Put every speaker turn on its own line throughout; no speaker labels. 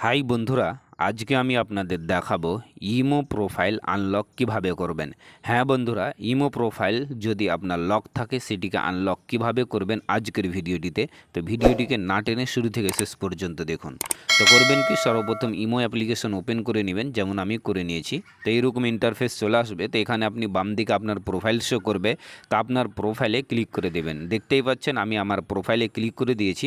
High বন্ধুরা আজকে আমি আপনাদের দেখাবো ইমো প্রোফাইল আনলক কীভাবে করবেন। হ্যাঁ বন্ধুরা, ইমো প্রোফাইল যদি আপনার লক থাকে, সেটিকে আনলক কীভাবে করবেন আজকের ভিডিওটিতে? তো ভিডিওটিকে না টেনে শুরু থেকে শেষ পর্যন্ত দেখুন। তো করবেন কি? সর্বপ্রথম ইমো অ্যাপ্লিকেশন ওপেন করে নেবেন, যেমন আমি করে নিয়েছি। তো এইরকম ইন্টারফেস চলে আসবে। তো এখানে আপনি বাম দিকে আপনার প্রোফাইল শো করবে। তো আপনার প্রোফাইলে ক্লিক করে দেবেন। দেখতেই পাচ্ছেন আমি আমার প্রোফাইলে ক্লিক করে দিয়েছি।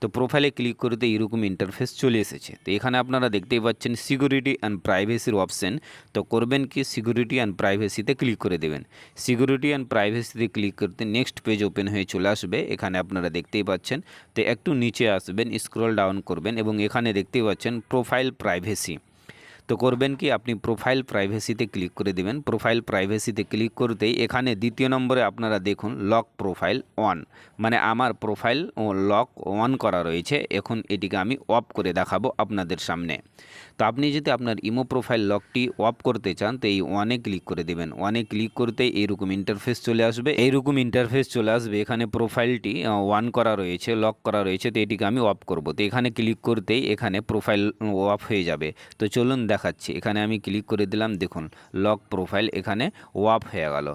তো প্রোফাইলে ক্লিক করতে এরকম ইন্টারফেস চলে এসেছে। তো এখানে আপনারা দেখতেই পাচ্ছেন সিকিউরিটি অ্যান্ড প্রাইভেসির অপশান তো করবেন কি সিকিউরিটি অ্যান্ড প্রাইভেসিতে ক্লিক করে দেবেন। সিকিউরিটি অ্যান্ড প্রাইভেসিতে ক্লিক করতে নেক্সট পেজ ওপেন হয়ে চলে আসবে, এখানে আপনারা দেখতেই পাচ্ছেন। তো একটু নিচে আসবেন স্ক্রল ডাউন করবেন এবং এখানে দেখতেই পাচ্ছেন প্রোফাইল প্রাইভেসি তো করবেন কি? আপনি প্রোফাইল প্রাইভেসিতে ক্লিক করে দেবেন। প্রোফাইল প্রাইভেসিতে ক্লিক করতেই এখানে দ্বিতীয় নম্বরে আপনারা দেখুন লক প্রোফাইল অন মানে আমার প্রোফাইল লক অন করা রয়েছে। এখন এটিকে আমি অফ করে দেখাবো আপনাদের সামনে। তো আপনি যদি আপনার ইমো প্রোফাইল লকটি অফ করতে চান, তো এই ওয়ানে ক্লিক করে দেবেন। ওয়ানে ক্লিক করতে এইরকম ইন্টারফেস চলে আসবে। এইরকম ইন্টারফেস চলে আসবে। এখানে প্রোফাইলটি ওয়ান করা রয়েছে লক করা রয়েছে, তো এটিকে আমি অফ করব। তো এখানে ক্লিক করতেই এখানে প্রোফাইল অফ হয়ে যাবে। তো চলুন দেখাচ্ছি। এখানে আমি ক্লিক করে দিলাম, দেখুন লক প্রোফাইল এখানে অফ হয়ে গেল।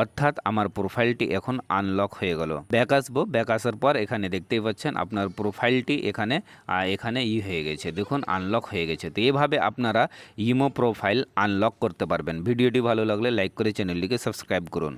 অর্থাৎ আমার প্রোফাইলটি এখন আনলক হয়ে গেল। ব্যাক আসব ব্যাক আসার পর এখানে দেখতেই পাচ্ছেন আপনার প্রোফাইলটি এখানে এখানে ই হয়ে গেছে। দেখুন আনলক হয়ে গেছে। তো এভাবে আপনারা ইমো প্রোফাইল আনলক করতে পারবেন। ভিডিওটি ভালো লাগলে লাইক করে চ্যানেলটিকে সাবস্ক্রাইব করুন।